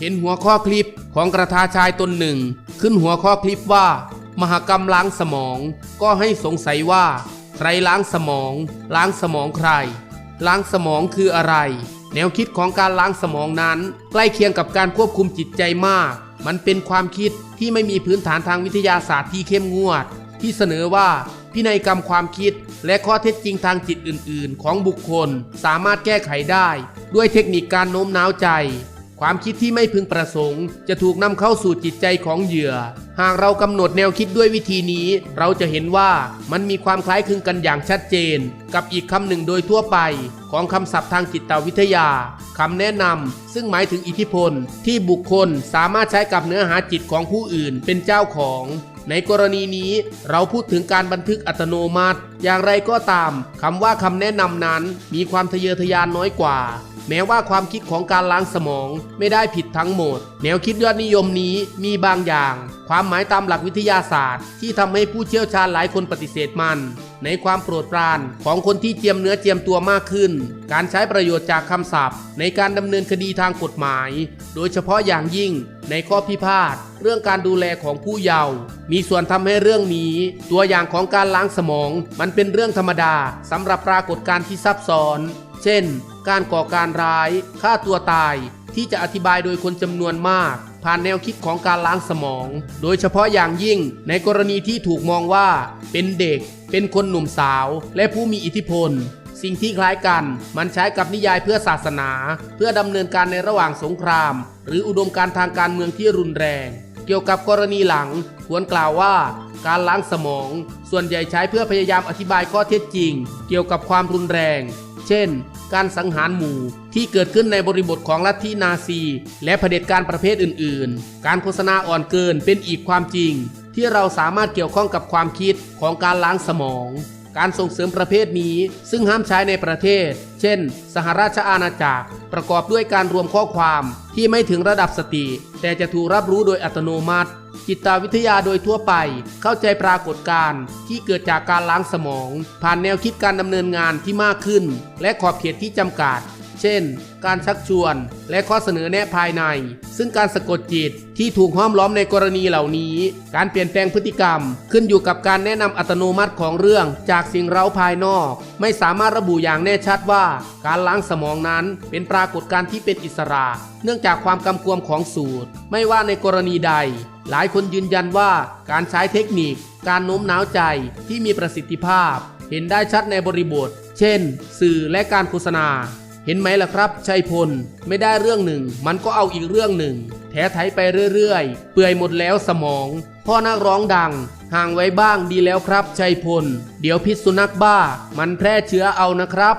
เหัวข้อคลิปของกระทาชายตนหนึ่ง ขึ้นหัวข้อคลิปว่า มหกรรมล้างสมอง ก็ให้สงสัยว่า ใครล้างสมอง ล้างสมองใคร ล้างสมองคืออะไร แนวคิดของการล้างสมองนั้น ใกล้เคียงกับการควบคุมจิตใจมาก มันเป็นความคิดที่ไม่มีพื้นฐานทางวิทยาศาสตร์ที่เข้มงวด ที่เสนอว่าพินัยกรรมความคิด และข้อเท็จจริงทางจิตอื่น ๆ ของบุคคลสามารถแก้ไขได้ ด้วยเทคนิคการโน้มน้าวใจ ความคิดที่ไม่พึงประสงค์ จะถูกนำเข้าสู่จิตใจของเหยื่อ หากเรากำหนดแนวคิดด้วยวิธีนี้ เราจะเห็นว่ามันมีความคล้ายคลึงกันอย่างชัดเจน กับอีกคำหนึ่งโดยทั่วไป ของคำศัพท์ทางจิตวิทยาคำแนะนำซึ่งหมายถึงอิทธิพล ที่บุคคลสามารถใช้กับเนื้อหาจิตของผู้อื่นเป็นเจ้าของในกรณีนี้เราพูดถึงการบันทึกอัตโนมัติ อย่างไรก็ตามคำว่าคำแนะนำนั้นมีความทะเยอทะยานน้อยกว่า แม้ว่าความคิดของการล้างสมองไม่ได้ผิดทั้งหมด แนวคิดยอดนิยมนี้มีบางอย่าง ความหมายตามหลักวิทยาศาสตร์ ที่ทำให้ผู้เชี่ยวชาญหลายคนปฏิเสธมัน ในความโปรดปรานของคนที่เจียมเนื้อเจียมตัวมากขึ้น การใช้ประโยชน์จากคำศัพท์ ในการดำเนินคดีทางกฎหมาย โดยเฉพาะอย่างยิ่งในข้อพิพาทเรื่องการดูแลของผู้เยาว์มีส่วนทำให้เรื่องนี้ ตัวอย่างของการล้างสมอง มันเป็นเรื่องธรรมดาสำหรับปรากฏการณ์ที่ซับซ้อน เช่น การก่อการร้ายฆ่าตัวตายที่จะอธิบายโดยคนจำนวนมาก ผ่านแนวคิดของการล้างสมอง โดยเฉพาะอย่างยิ่งในกรณีที่ถูกมองว่า เป็นเด็ก เป็นคนหนุ่มสาว และผู้มีอิทธิพล สิ่งที่คล้ายกันมันใช้กับนิยายเพื่อศาสนา เพื่อดำเนินการในระหว่างสงคราม หรืออุดมการทางการเมืองที่รุนแรง เกี่ยวกับกรณีหลังควรกล่าวว่าการล้างสมอง ส่วนใหญ่ใช้เพื่อพยายามอธิบายข้อเท็จจริง เกี่ยวกับความรุนแรง เช่น การสังหารหมู่ ที่เกิดขึ้นในบริบทของลัทธินาซี และเผด็จการประเภทอื่น ๆ การโฆษณาอ่อนเกินเป็นอีกความจริง ที่เราสามารถเกี่ยวข้องกับความคิดของการล้างสมอง การส่งเสริมประเภทนี้ ซึ่งห้ามใช้ในประเทศ เช่น สหราชอาณาจักร ประกอบด้วยการรวมข้อความที่ไม่ถึงระดับสติ แต่จะถูกรับรู้โดยอัตโนมัติ จิตวิทยาโดยทั่วไปเข้าใจปรากฏการณ์ที่เกิดจากการล้างสมอง ผ่านแนวคิดการดำเนินงานที่มากขึ้น และขอบเขตที่จำกัด เช่น การชักชวน และข้อเสนอแนะภายใน ซึ่งการสะกดจิตที่ถูกห้อมล้อมในกรณีเหล่านี้ การเปลี่ยนแปลงพฤติกรรม ขึ้นอยู่กับการแนะนำอัตโนมัติของเรื่องจากสิ่งเร้าภายนอก ไม่สามารถระบุอย่างแน่ชัดว่า การล้างสมองนั้นเป็นปรากฏการณ์ที่เป็นอิสระ เนื่องจากความกำกวมของสูตร ไม่ว่าในกรณีใด หลายคนยืนยันว่าการใช้เทคนิค การโน้มน้าวใจที่มีประสิทธิภาพ เห็นได้ชัดในบริบท เช่น สื่อและการโฆษณา เห็นไหมล่ะครับชัยพล ไม่ได้เรื่องหนึ่ง มันก็เอาอีกเรื่องหนึ่ง แถไถไปเรื่อยๆ เปื่อยหมดแล้วสมอง พ่อนักร้องดัง ห่างไว้บ้างดีแล้วครับชัยพล เดี๋ยวพิษสุนัขบ้า มันแพร่เชื้อเอานะครับ